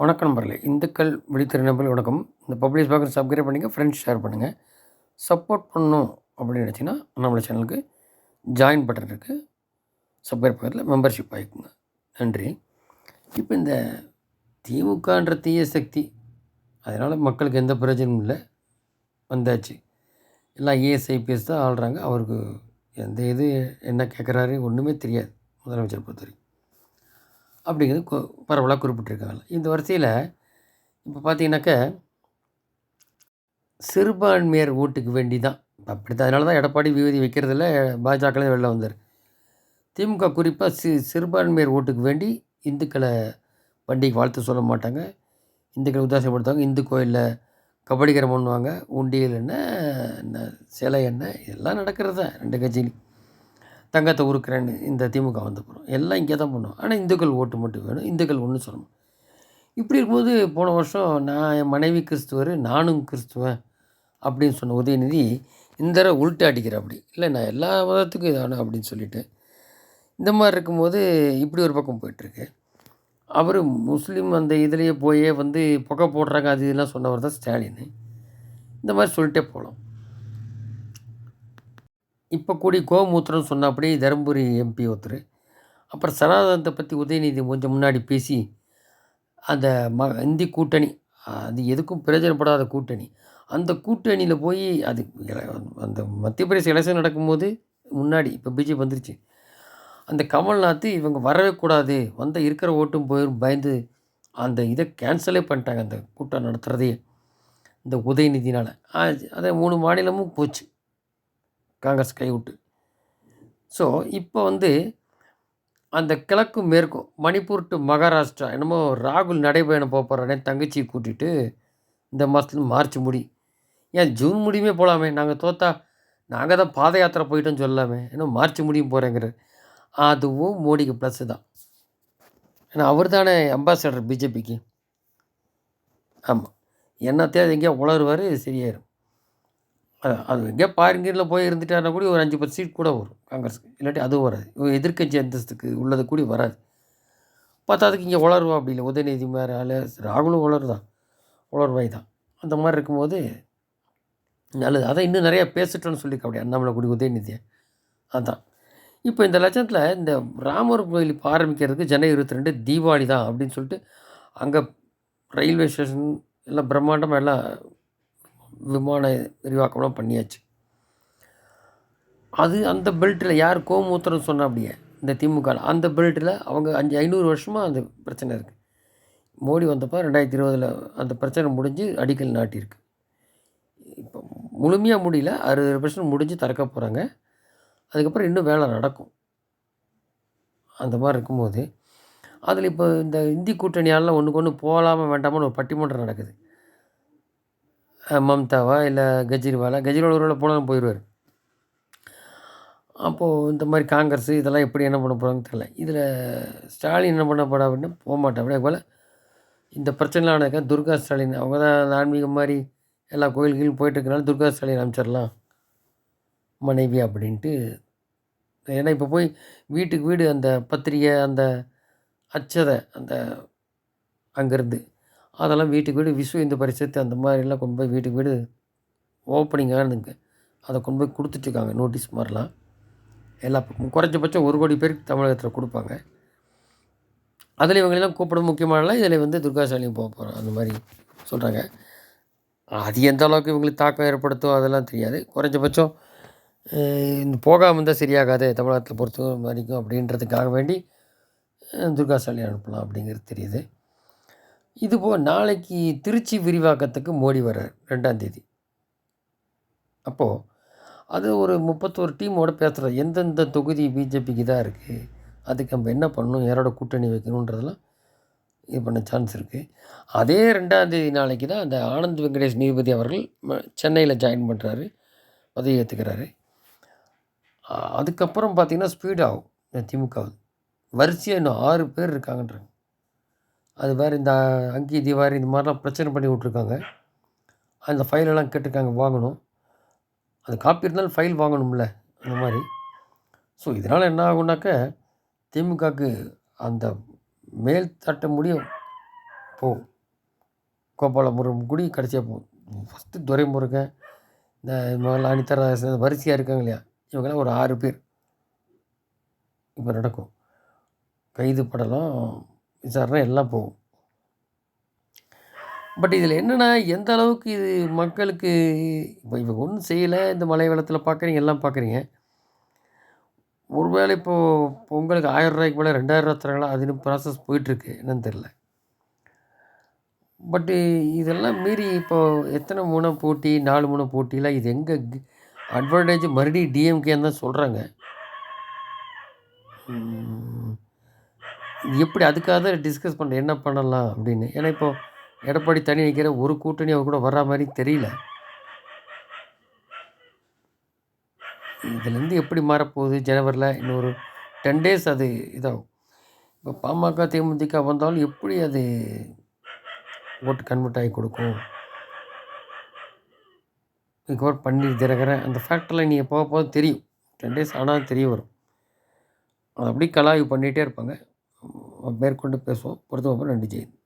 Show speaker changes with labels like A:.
A: வணக்கம் நண்பர்களே. இந்துக்கள் விழித்திரு நம்பர் வணக்கம். இந்த பப்ளிஷ் பார்க்குற சப்ஸ்கிரைப் பண்ணுங்கள் ஃப்ரெண்ட்ஸ் ஷேர் பண்ணுங்கள் சப்போர்ட் பண்ணும் அப்படின்னு நினச்சிங்கன்னா நம்மளோட சேனலுக்கு ஜாயின் பட்டன் இருக்குது சப்ஸ்கிரைப் பக்கத்தில் மெம்பர்ஷிப் ஆகிக்குங்க. நன்றி. இப்போ இந்த திமுகன்ற தீய சக்தி அதனால் மக்களுக்கு எந்த பிரயோஜனமும் இல்லை. வந்தாச்சு. எல்லாம் ஏஎஸ்ஐபிஎஸ் தான் ஆள்றாங்க. அவருக்கு எந்த இது என்ன கேட்குறாரு ஒன்றுமே தெரியாது. முதலமைச்சர் பொறுத்தவரைக்கும். அப்படிங்கிறது கு பரவலாக குறிப்பிட்டிருக்காங்க. இந்த வரிசையில் இப்போ பார்த்தீங்கன்னாக்க சிறுபான்மையர் ஓட்டுக்கு வேண்டி தான் இப்போ அப்படி தான் அதனால தான் எடப்பாடி விபதி வைக்கிறதுல பாஜகலே வெளில வந்தார். திமுக குறிப்பாக சி சிறுபான்மையர் ஓட்டுக்கு வேண்டி இந்துக்களை பண்டிகை வாழ்த்து சொல்ல மாட்டாங்க. இந்துக்களை உதாசப்படுத்துவாங்க இந்து கோயிலில் கபடிகரம் பண்ணுவாங்க உண்டியல் என்ன என்ன சிலை என்ன இதெல்லாம் நடக்கிறது தான் ரெண்டு கட்சியிலும். தங்கத்தை உருக்குறேன்னு இந்த திமுக வந்து போகிறோம் எல்லாம் இங்கே தான் பண்ணுவோம் ஆனால் இந்துக்கள் ஓட்டு மட்டும் வேணும் இந்துக்கள் ஒன்று சொல்லணும். இப்படி இருக்கும்போது போன வருஷம் நான் என் மனைவி கிறிஸ்துவர் நானும் கிறிஸ்துவன் அப்படின்னு சொன்ன உதயநிதி இந்த தடவை உள்ட்டு அடிக்கிற அப்படி. இல்லை நான் எல்லா மதத்துக்கும் இதானு அப்படின்னு சொல்லிட்டு இந்த மாதிரி இருக்கும்போது இப்படி ஒரு பக்கம் போயிட்டுருக்கு. அவர் முஸ்லீம் அந்த இதுலேயே போயே வந்து புகை போடுறாங்க அது இதெல்லாம் சொன்னவர் தான் ஸ்டாலின். இந்த மாதிரி சொல்லிட்டே போகலாம். இப்போ கூடி கோமூத்திரம் சொன்னபடி தருமபுரி எம்பி ஒருத்தர். அப்புறம் சனாதனத்தை பற்றி உதயநிதி கொஞ்சம் முன்னாடி பேசி அந்த ம இந்தி கூட்டணி அது எதுக்கும் பிரயோஜனப்படாத கூட்டணி. அந்த கூட்டணியில் போய் அது அந்த மத்திய பிரதேச எலெக்ஷன் நடக்கும்போது முன்னாடி இப்போ பிஜேபி வந்துருச்சு. அந்த கமல்நாத் இவங்க வரவே கூடாது வந்த இருக்கிற ஓட்டும் போயிடும் பயந்து அந்த இதை கேன்சலே பண்ணிட்டாங்க அந்த கூட்டம் நடத்துகிறதையே இந்த உதயநிதினால். அதை மூணு மாநிலமும் போச்சு. காங்கிரஸ் கைவிட்டு ஸோ இப்போ வந்து அந்த கிழக்கும் மேற்கும் மணிப்பூர் டு மகாராஷ்டிரா என்னமோ ராகுல் நடைபயணம் போகிறானே தங்கச்சியை கூட்டிகிட்டு இந்த மாதத்துல மார்ச் முடி. ஏன் ஜூன் முடியுமே போகலாமே நாங்கள் தோத்தா நாங்கள் தான் பாத யாத்திரை போயிட்டோன்னு சொல்லலாமே. ஏன்னா மார்ச் முடியும் போகிறேங்கிற அதுவும் மோடிக்கு ப்ளஸ்ஸு தான். ஏன்னா அவர் தானே அம்பாசடர் பிஜேபிக்கு ஆமாம் என்னத்தையாவது எங்கேயோ உளருவார் சரியாயிரும். அது எங்கேயோ பாருங்கீரில் போய் இருந்துட்டாருனா கூட ஒரு அஞ்சு பத்து சீட் கூட வரும் காங்கிரஸுக்கு. இல்லாட்டி அதுவும் வராது. எதிர்கட்சி அந்தஸ்துக்கு உள்ளது கூடி வராது. பத்தாவதுக்கு இங்கே உளருவா அப்படி இல்லை. உதயநிதி மாதிரி ஆள். ராகுலும் உளருதான் உளர்வாய் தான் அந்த மாதிரி இருக்கும்போது நல்லது. அதை இன்னும் நிறையா பேசிட்டோன்னு சொல்லி அப்படி அண்ணாமலை கூடி உதயநிதியை. அதுதான் இப்போ இந்த லட்சத்தில் இந்த ராமர் கோயில் இப்போ ஆரம்பிக்கிறதுக்கு ஜனவரி இருபத்தி ரெண்டு தீபாவளி தான் அப்படின்னு சொல்லிட்டு அங்கே ரயில்வே ஸ்டேஷன் எல்லாம் பிரம்மாண்டமாக எல்லாம் விமான விரிவாக்கம்லாம் பண்ணியாச்சு. அது அந்த பெல்ட்டில் யார் கோமூத்திரம் சொன்ன அப்படியே இந்த திமுக அந்த பெல்ட்டில் அவங்க அஞ்சு ஐநூறு வருஷமாக அந்த பிரச்சனை இருக்குது மோடி வந்தப்போ ரெண்டாயிரத்தி இருபதில் அந்த பிரச்சனை முடிஞ்சு அடிக்கல் நாட்டியிருக்கு. இப்போ முழுமையாக முடியல. அறுபது பர்சன்ட் முடிஞ்சு திறக்க போகிறாங்க அதுக்கப்புறம் இன்னும் வேலை நடக்கும். அந்த மாதிரி இருக்கும்போது அதில் இப்போ இந்த இந்தி கூட்டணியாலலாம் ஒன்றுக்கு ஒன்று போகலாமா வேண்டாமான்னு ஒரு பட்டிமன்றம் நடக்குது. மம்தாவா இல்லை கெஜ்ரிவாலா? கெஜ்ரிவால் ஒரு போனாலும் போயிடுவார் அப்போது இந்த மாதிரி காங்கிரஸ் இதெல்லாம் எப்படி என்ன பண்ண போகிறாங்கன்னு தெரியல. இதில் ஸ்டாலின் என்ன பண்ண போகிறா அப்படின்னா போக மாட்டேன். அப்படியே போல். இந்த பிரச்சனைலாம் நடக்க துர்கா ஸ்டாலின் அவங்க தான் ஆன்மீகம் மாதிரி எல்லா கோயில்களும் போயிட்டுருக்கனால துர்கா ஸ்டாலின் அனுப்பிச்சிடலாம் மனைவி அப்படின்ட்டு. ஏன்னா இப்போ போய் வீட்டுக்கு வீடு அந்த பத்திரிகை அந்த அச்சதை அந்த அங்கேருந்து அதெல்லாம் வீட்டுக்கு வீடு விஸ்வ இந்து பரிசத்து அந்த மாதிரிலாம் கொண்டு போய் வீட்டுக்கு வீடு ஓப்பனிங்கானதுங்க அதை கொண்டு போய் கொடுத்துட்ருக்காங்க நோட்டீஸ் மாதிரிலாம். எல்லா பக்கமும். குறைஞ்சபட்சம் ஒரு கோடி பேருக்கு தமிழகத்தில் கொடுப்பாங்க. அதில் இவங்களெல்லாம் கூப்பிட முக்கியமானலாம் இதில் வந்து துர்காசாலியும் போக போகிறோம் அந்த மாதிரி சொல்கிறாங்க அது எந்த அளவுக்கு இவங்களுக்கு தாக்கம் ஏற்படுத்தும் அதெல்லாம் தெரியாது. குறைஞ்சபட்சம் இந்த போகாமல் இருந்தால் சரியாகாது. தமிழகத்தில் பொறுத்த வரைக்கும் அப்படின்றதுக்காக வேண்டி துர்காசாலி அனுப்பலாம் அப்படிங்கிறது தெரியுது. இதுபோல் நாளைக்கு திருச்சி விரிவாக்கத்துக்கு மோடி வர்றார் ரெண்டாந்தேதி அப்போது அது ஒரு முப்பத்தோரு டீமோடு பேசுகிறது எந்தெந்த தொகுதி பிஜேபிக்கு தான் இருக்குது அதுக்கு நம்ம என்ன பண்ணணும் யாரோட கூட்டணி வைக்கணுன்றதெல்லாம் இது பண்ண சான்ஸ் இருக்குது அதே ரெண்டாந்தேதி நாளைக்கு தான் அந்த ஆனந்த் வெங்கடேஷ் நீதிபதி அவர்கள் சென்னையில் ஜாயின் பண்ணுறாரு பதவி ஏற்றுக்கிறாரு அதுக்கப்புறம் பார்த்திங்கன்னா ஸ்பீட் ஆகும் திமுக வரிசையாக இன்னும் ஆறு பேர் இருக்காங்கன்றாங்க. அது வேறு இந்த அங்கி திவாரி இந்த மாதிரிலாம் பிரச்சனை பண்ணி விட்ருக்காங்க அந்த ஃபைலெல்லாம் கேட்டிருக்காங்க வாங்கணும். அது காப்பி இருந்தாலும் ஃபைல் வாங்கணும்ல அந்த மாதிரி. ஸோ இதனால் என்ன ஆகுனாக்க திமுகவுக்கு அந்த மேல் தட்ட முடியும். போகும் கோபாலபுரம் கூடி கடைசியாக போகும் ஃபஸ்ட்டு துரைமுருகன் இந்த முதல்ல அனிதா வரிசையாக இருக்காங்க இல்லையா? இவங்கெல்லாம் ஒரு ஆறு பேர். இப்போ நடக்கும். கைது படலாம் விசாரணை எல்லாம் போகும். பட் இதில் என்னென்னா எந்த அளவுக்கு இது மக்களுக்கு இப்போ இவங்க ஒன்றும் செய்யலை இந்த மழை வெள்ளத்தில் பார்க்குறீங்க எல்லாம் பார்க்குறீங்க ஒருவேளை இப்போது பொங்கலுக்கு ஆயிரம் ரூபாய்க்கு மேலே ரெண்டாயிரம் ரூபா தராங்களா அதுன்னு ப்ராசஸ் போயிட்டுருக்கு என்னன்னு தெரில பட்டு இதெல்லாம் மீறி இப்போது எத்தனை மூணு போட்டி நாலு மூணு போட்டிலாம் இது எங்கே அட்வான்டேஜ் மறுபடியும் டிஎம்கேன்னு தான் சொல்கிறாங்க எப்படி அதுக்காக டிஸ்கஸ் பண்ணுற என்ன பண்ணலாம் அப்படின்னு. ஏன்னா இப்போது எடப்பாடி தனி வைக்கிற ஒரு கூட்டணி அவர் கூட வர்ற மாதிரி தெரியல. இதுலேருந்து எப்படி மாறப்போகுது ஜனவரியில் இன்னொரு டென் டேஸ் அது இதாகும். இப்போ பாமக தேமுதிக வந்தாலும் எப்படி அது ஓட்டு கன்வெர்ட் ஆகி கொடுக்கும்? இதுக்கப்புறம் பன்னீர் திறகிறேன் அந்த ஃபேக்டரில் நீங்கள் போக போக தெரியும். டென் டேஸ் ஆனால் தெரிய வரும். அது அப்படியே கலாய்வு பண்ணிகிட்டே இருப்பாங்க. மேற்கொண்டு பேசுவோம். பொறுத்தவரை நன்றி ஜெயந்த்